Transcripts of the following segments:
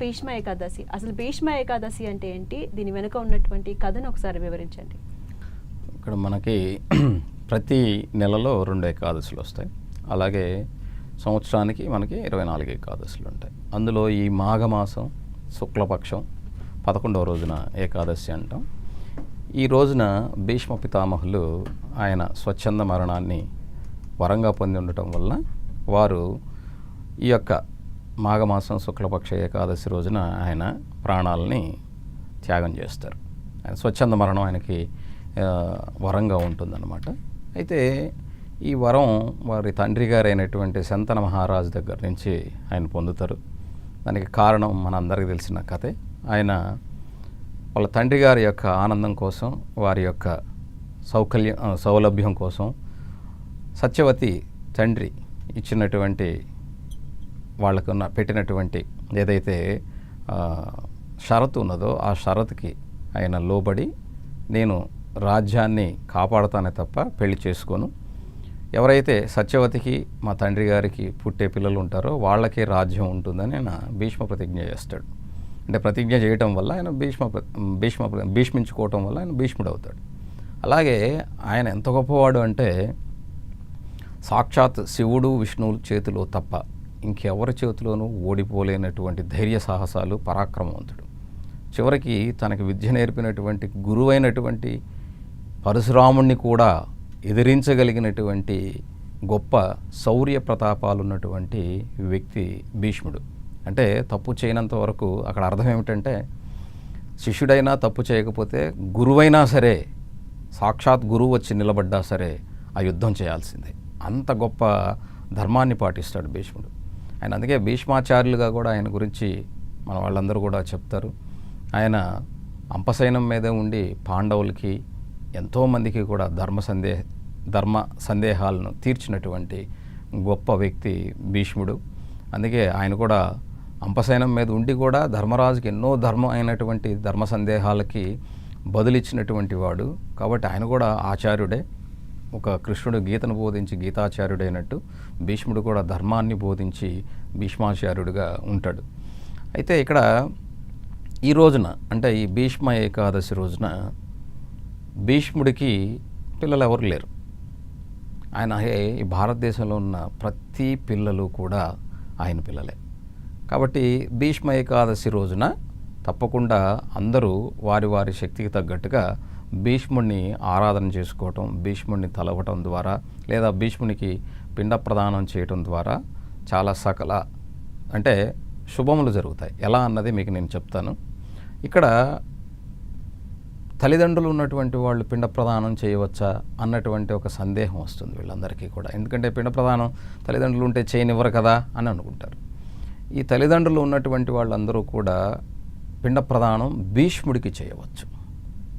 భీష్మ ఏకాదశి. అసలు భీష్మ ఏకాదశి అంటే ఏంటి? దీని వెనుక ఉన్నటువంటి కథను ఒకసారి వివరించండి. ఇక్కడ మనకి ప్రతి నెలలో రెండు ఏకాదశులు వస్తాయి. అలాగే సంవత్సరానికి మనకి ఇరవై నాలుగు ఏకాదశులు ఉంటాయి. అందులో ఈ మాఘమాసం శుక్లపక్షం పదకొండవ రోజున ఏకాదశి అంటాం. ఈ రోజున భీష్మ పితామహులు ఆయన స్వచ్ఛంద మరణాన్ని వరంగా పొంది ఉండటం వల్ల వారు ఈ యొక్క మాఘమాసం శుక్లపక్ష ఏకాదశి రోజున ఆయన ప్రాణాలని త్యాగం చేస్తారు. ఆయన స్వచ్ఛంద మరణం ఆయనకి వరంగా ఉంటుందన్నమాట. అయితే ఈ వరం వారి తండ్రి గారైనటువంటి శంతన మహారాజు దగ్గర నుంచి ఆయన పొందుతారు. దానికి కారణం మనందరికీ తెలిసిన కథే. ఆయన వాళ్ళ తండ్రి గారి యొక్క ఆనందం కోసం వారి యొక్క సౌకల్యం సౌలభ్యం కోసం సత్యవతి తండ్రి ఇచ్చినటువంటి వాళ్ళకున్న పెట్టినటువంటి ఏదైతే షరతు ఉన్నదో ఆ షరతుకి ఆయన లోబడి నేను రాజ్యాన్ని కాపాడతానే తప్ప పెళ్ళి చేసుకోను. ఎవరైతే సత్యవతికి మా తండ్రి గారికి పుట్టే పిల్లలు ఉంటారో వాళ్ళకే రాజ్యం ఉంటుందని ఆయన భీష్మ ప్రతిజ్ఞ చేస్తాడు. అంటే ప్రతిజ్ఞ చేయటం వల్ల ఆయన భీష్మ ప్ర- భీష్మ ప్ర- భీష్మించుకోవటం వల్ల ఆయన భీష్ముడు అవుతాడు అలాగే ఆయన ఎంత గొప్పవాడు అంటే సాక్షాత్ శివుడు విష్ణువు చేతిలో తప్ప ఇంకెవరి చేతిలోనూ ఓడిపోలేనటువంటి ధైర్య సాహసాలు పరాక్రమవంతుడు. చివరికి తనకి విద్య నేర్పినటువంటి గురువైనటువంటి పరశురాముణ్ణి కూడా ఎదిరించగలిగినటువంటి గొప్ప శౌర్య ప్రతాపాలు ఉన్నటువంటి వ్యక్తి భీష్ముడు. అంటే తప్పు చేయనంత వరకు అక్కడ అర్థం ఏమిటంటే శిష్యుడైనా తప్పు చేయకపోతే గురువైనా సరే సాక్షాత్ గురువు వచ్చి నిలబడ్డా సరే ఆ యుద్ధం చేయాల్సిందే. అంత గొప్ప ధర్మాన్ని పాటిస్తాడు భీష్ముడు. ఆయన అందుకే భీష్మాచార్యులుగా కూడా ఆయన గురించి మన వాళ్ళందరూ కూడా చెప్తారు. ఆయన అంపసైనం మీద ఉండి పాండవులకి ఎంతోమందికి కూడా ధర్మ సందేహ ధర్మ సందేహాలను తీర్చినటువంటి గొప్ప వ్యక్తి భీష్ముడు. అందుకే ఆయన కూడా అంపసైనం మీద ఉండి కూడా ధర్మరాజుకి ఎన్నో ధర్మం అయినటువంటి ధర్మ సందేహాలకి బదులిచ్చినటువంటి వాడు. కాబట్టి ఆయన కూడా ఆచార్యుడే. ఒక కృష్ణుడు గీతను బోధించి గీతాచార్యుడైనట్టు భీష్ముడు కూడా ధర్మాన్ని బోధించి భీష్మాచార్యుడిగా ఉంటాడు. అయితే ఇక్కడ ఈ రోజున అంటే ఈ భీష్మ ఏకాదశి రోజున భీష్ముడికి పిల్లలు ఎవరు లేరు. ఆయన ఈ భారతదేశంలో ఉన్న ప్రతి పిల్లలు కూడా ఆయన పిల్లలే. కాబట్టి భీష్మ ఏకాదశి రోజున తప్పకుండా అందరూ వారి వారి శక్తికి తగ్గట్టుగా భీష్ముడిని ఆరాధన చేసుకోవటం భీష్ముడిని తలవటం ద్వారా లేదా భీష్మునికి పిండ ప్రదానం చేయటం ద్వారా చాలా సకల అంటే శుభములు జరుగుతాయి. ఎలా అన్నది మీకు నేను చెప్తాను. ఇక్కడ తల్లిదండ్రులు ఉన్నటువంటి వాళ్ళు పిండ ప్రదానం చేయవచ్చా అన్నటువంటి ఒక సందేహం వస్తుంది వీళ్ళందరికీ కూడా. ఎందుకంటే పిండ ప్రదానం తల్లిదండ్రులు ఉంటే చేయనివ్వరు కదా అని అనుకుంటారు. ఈ తల్లిదండ్రులు ఉన్నటువంటి వాళ్ళందరూ కూడా పిండ ప్రదానం భీష్ముడికి చేయవచ్చు.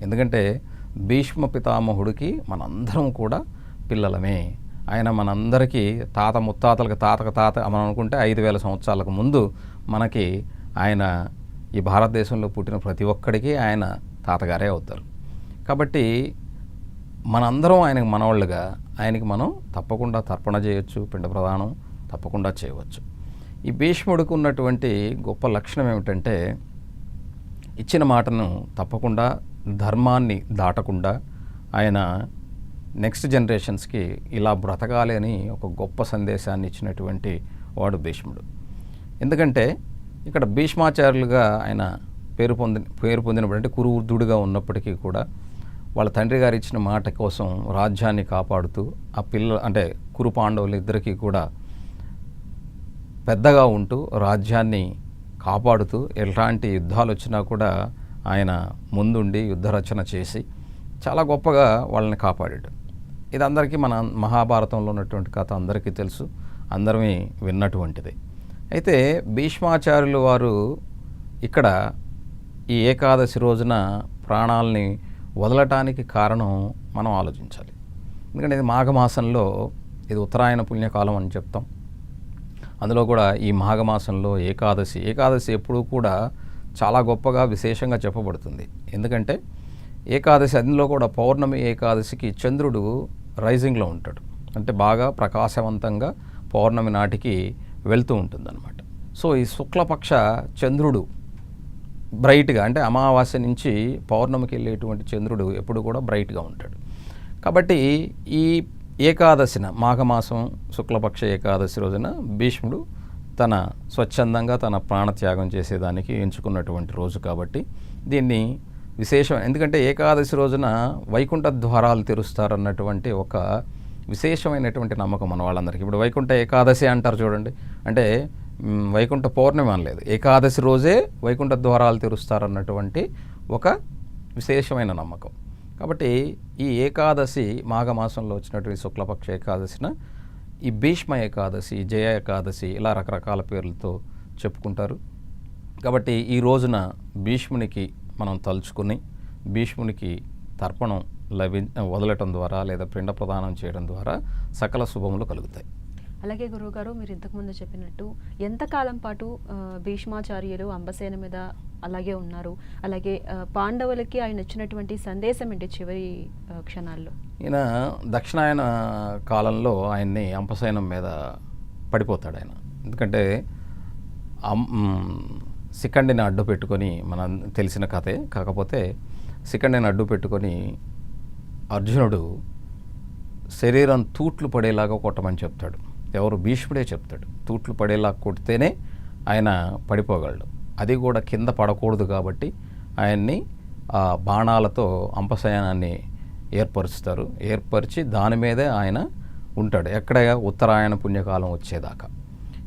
ఎందుకంటే భీష్మ పితామహుడికి మనందరం కూడా పిల్లలమే. ఆయన మనందరికీ తాత ముత్తాతలకు తాతకు తాత మనం అనుకుంటే ఐదు వేల సంవత్సరాలకు ముందు మనకి ఆయన ఈ భారతదేశంలో పుట్టిన ప్రతి ఒక్కడికి ఆయన తాతగారే అవుతారు. కాబట్టి మనందరం ఆయనకు మనవాళ్ళుగా ఆయనకి మనం తప్పకుండా తర్పణ చేయొచ్చు పిండ ప్రదానం తప్పకుండా చేయవచ్చు. ఈ భీష్ముడికి ఉన్నటువంటి గొప్ప లక్షణం ఏమిటంటే ఇచ్చిన మాటను తప్పకుండా ధర్మాన్ని దాటకుండా ఆయన నెక్స్ట్ జనరేషన్స్కి ఇలా బ్రతకాలి అని ఒక గొప్ప సందేశాన్ని ఇచ్చినటువంటి వాడు భీష్ముడు. ఎందుకంటే ఇక్కడ భీష్మాచార్యులుగా ఆయన పేరు పొంది పేరు పొందినప్పుడు కురువృద్ధుడిగా ఉన్నప్పటికీ కూడా వాళ్ళ తండ్రి గారు ఇచ్చిన మాట కోసం రాజ్యాన్ని కాపాడుతూ ఆ పిల్ల అంటే కురు పాండవులు ఇద్దరికీ కూడా పెద్దగా ఉంటూ రాజ్యాన్ని కాపాడుతూ ఎలాంటి యుద్ధాలు వచ్చినా కూడా ఆయన ముందుండి యుద్ధ రచన చేసి చాలా గొప్పగా వాళ్ళని కాపాడాడు. ఇది అందరికీ మన మహాభారతంలో ఉన్నటువంటి కథ అందరికీ తెలుసు అందరమే విన్నటువంటిది. అయితే భీష్మాచార్యులు వారు ఇక్కడ ఈ ఏకాదశి రోజున ప్రాణాలని వదలటానికి కారణం మనం ఆలోచించాలి. ఎందుకంటే ఇది మాఘమాసంలో ఇది ఉత్తరాయణ పుణ్యకాలం అని చెప్తాం. అందులో కూడా ఈ మాఘమాసంలో ఏకాదశి ఏకాదశి ఎప్పుడూ కూడా చాలా గొప్పగా విశేషంగా చెప్పబడుతుంది. ఎందుకంటే ఏకాదశి అందులో కూడా పౌర్ణమి ఏకాదశికి చంద్రుడు రైజింగ్లో ఉంటాడు. అంటే బాగా ప్రకాశవంతంగా పౌర్ణమి నాటికి వెళ్తూ ఉంటుందన్నమాట. సో ఈ శుక్లపక్ష చంద్రుడు బ్రైట్గా అంటే అమావాస్య నుంచి పౌర్ణమికి వెళ్ళేటువంటి చంద్రుడు ఎప్పుడు కూడా బ్రైట్గా ఉంటాడు. కాబట్టి ఈ ఏకాదశిన మాఘమాసం శుక్లపక్ష ఏకాదశి రోజున భీష్ముడు తన స్వచ్ఛందంగా తన ప్రాణత్యాగం చేసేదానికి ఎంచుకున్నటువంటి రోజు కాబట్టి దీన్ని విశేషం ఎందుకంటే ఏకాదశి రోజున వైకుంఠ ద్వారాలు తెరుస్తారన్నటువంటి ఒక విశేషమైనటువంటి నమ్మకం మన వాళ్ళందరికీ. ఇప్పుడు వైకుంఠ ఏకాదశి అంటారు చూడండి. అంటే వైకుంఠ పౌర్ణమి అనలేదు. ఏకాదశి రోజే వైకుంఠ ద్వారాలు తెరుస్తారన్నటువంటి ఒక విశేషమైన నమ్మకం. కాబట్టి ఈ ఏకాదశి మాఘమాసంలో వచ్చినటువంటి శుక్లపక్ష ఏకాదశిన ఈ భీష్మ ఏకాదశి జయ ఏకాదశి ఇలా రకరకాల పేర్లతో చెప్పుకుంటారు. కాబట్టి ఈ రోజున భీష్మునికి మనం తలుచుకుని భీష్మునికి తర్పణం లభి వదలటం ద్వారా లేదా పిండ ప్రదానం చేయడం ద్వారా సకల శుభములు కలుగుతాయి. అలాగే గురువుగారు మీరు ఇంతకుముందు చెప్పినట్టు ఎంతకాలం పాటు భీష్మాచార్యులు అంబసేన మీద అలాగే ఉన్నారు. అలాగే పాండవులకి ఆయన ఇచ్చినటువంటి సందేశం ఏంటి చివరి క్షణాల్లో? ఈయన దక్షిణాయన కాలంలో ఆయన్ని అంపశయనం మీద పడిపోతాడు ఆయన. ఎందుకంటే సికండిని అడ్డు పెట్టుకొని మన తెలిసిన కథే. కాకపోతే సికండిని అడ్డు పెట్టుకొని అర్జునుడు శరీరం తూట్లు పడేలాగా కొట్టమని చెప్తాడు. ఎవరు భీష్ముడే చెప్తాడు. తూట్లు పడేలా కొడితేనే ఆయన పడిపోగలడు. అది కూడా కింద పడకూడదు కాబట్టి ఆయన్ని ఆ బాణాలతో అంపశయనాన్ని ఏర్పరుస్తారు. ఏర్పరిచి దాని మీదే ఆయన ఉంటాడు. ఎక్కడ ఉత్తరాయణ పుణ్యకాలం వచ్చేదాకా.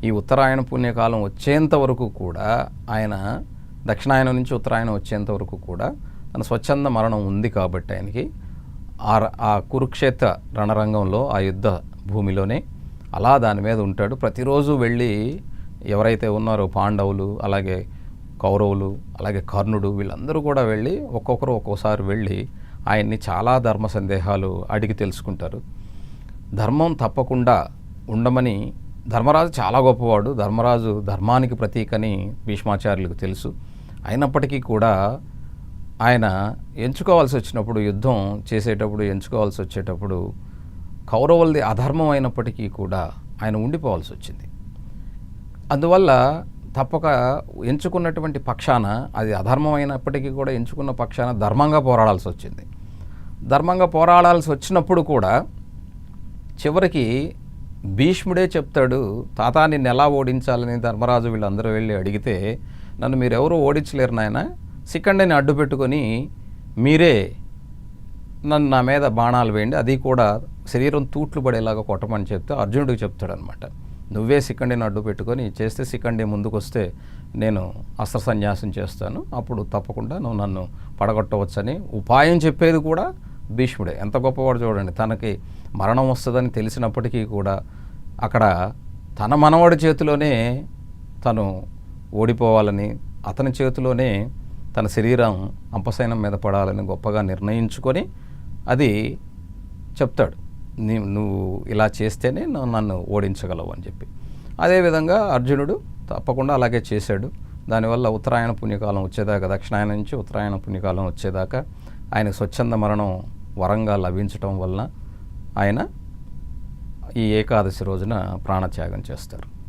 ఈ ఉత్తరాయణ పుణ్యకాలం వచ్చేంత వరకు కూడా ఆయన దక్షిణాయనం నుంచి ఉత్తరాయణం వచ్చేంత వరకు కూడా తన స్వచ్ఛంద మరణం ఉంది కాబట్టి ఆయనకి ఆ ఆ కురుక్షేత్ర రణరంగంలో ఆ యుద్ధ భూమిలోనే అలా దాని మీద ఉంటాడు. ప్రతిరోజు వెళ్ళి ఎవరైతే ఉన్నారో పాండవులు అలాగే కౌరవులు అలాగే కర్ణుడు వీళ్ళందరూ కూడా వెళ్ళి ఒక్కొక్కరు ఒక్కోసారి వెళ్ళి ఆయన్ని చాలా ధర్మ సందేహాలు అడిగి తెలుసుకుంటారు. ధర్మం తప్పకుండా ఉండమని ధర్మరాజు చాలా గొప్పవాడు. ధర్మరాజు ధర్మానికి ప్రతీకని భీష్మాచార్యులకు తెలుసు. అయినప్పటికీ కూడా ఆయన ఎంచుకోవాల్సి వచ్చినప్పుడు యుద్ధం చేసేటప్పుడు ఎంచుకోవాల్సి వచ్చేటప్పుడు కౌరవులది అధర్మం అయినప్పటికీ కూడా ఆయన ఉండిపోవాల్సి వచ్చింది. అందువల్ల తప్పక ఎంచుకున్నటువంటి పక్షాన అది అధర్మమైనప్పటికీ కూడా ఎంచుకున్న పక్షాన ధర్మంగా పోరాడాల్సి వచ్చింది. ధర్మంగా పోరాడాల్సి వచ్చినప్పుడు కూడా చివరికి భీష్ముడే చెప్తాడు తాత నిన్ను ఎలా ఓడించాలని ధర్మరాజు వీళ్ళందరూ వెళ్ళి అడిగితే నన్ను మీరెవరూ ఓడించలేరు నాయన. సికండని అడ్డు పెట్టుకొని మీరే నన్ను నా మీద బాణాలు వేయండి. అది కూడా శరీరం తూట్లు పడేలాగా కొట్టమని చెప్తే అర్జునుడికి చెప్తాడనమాట నువ్వే సికండిని అడ్డు పెట్టుకొని చేస్తే సికండి ముందుకు వస్తే నేను అస్త్ర సన్యాసం చేస్తాను. అప్పుడు తప్పకుండా నువ్వు నన్ను పడగొట్టవచ్చని ఉపాయం చెప్పేది కూడా భీష్ముడే. ఎంత గొప్పవాడు చూడండి తనకి మరణం వస్తుందని తెలిసినప్పటికీ కూడా అక్కడ తన మనవడి చేతిలోనే తను ఓడిపోవాలని అతని చేతిలోనే తన శరీరం అంపశయనం మీద పడాలని గొప్పగా నిర్ణయించుకొని అది చెప్తాడు. నువ్వు ఇలా చేస్తేనే నువ్వు నన్ను ఓడించగలవు అని చెప్పి. అదేవిధంగా అర్జునుడు తప్పకుండా అలాగే చేశాడు. దానివల్ల ఉత్తరాయణ పుణ్యకాలం వచ్చేదాకా దక్షిణాయన నుంచి ఉత్తరాయణ పుణ్యకాలం వచ్చేదాకా ఆయన స్వచ్ఛంద మరణం వరంగా లభించటం వలన ఆయన ఈ ఏకాదశి రోజున ప్రాణత్యాగం చేస్తారు.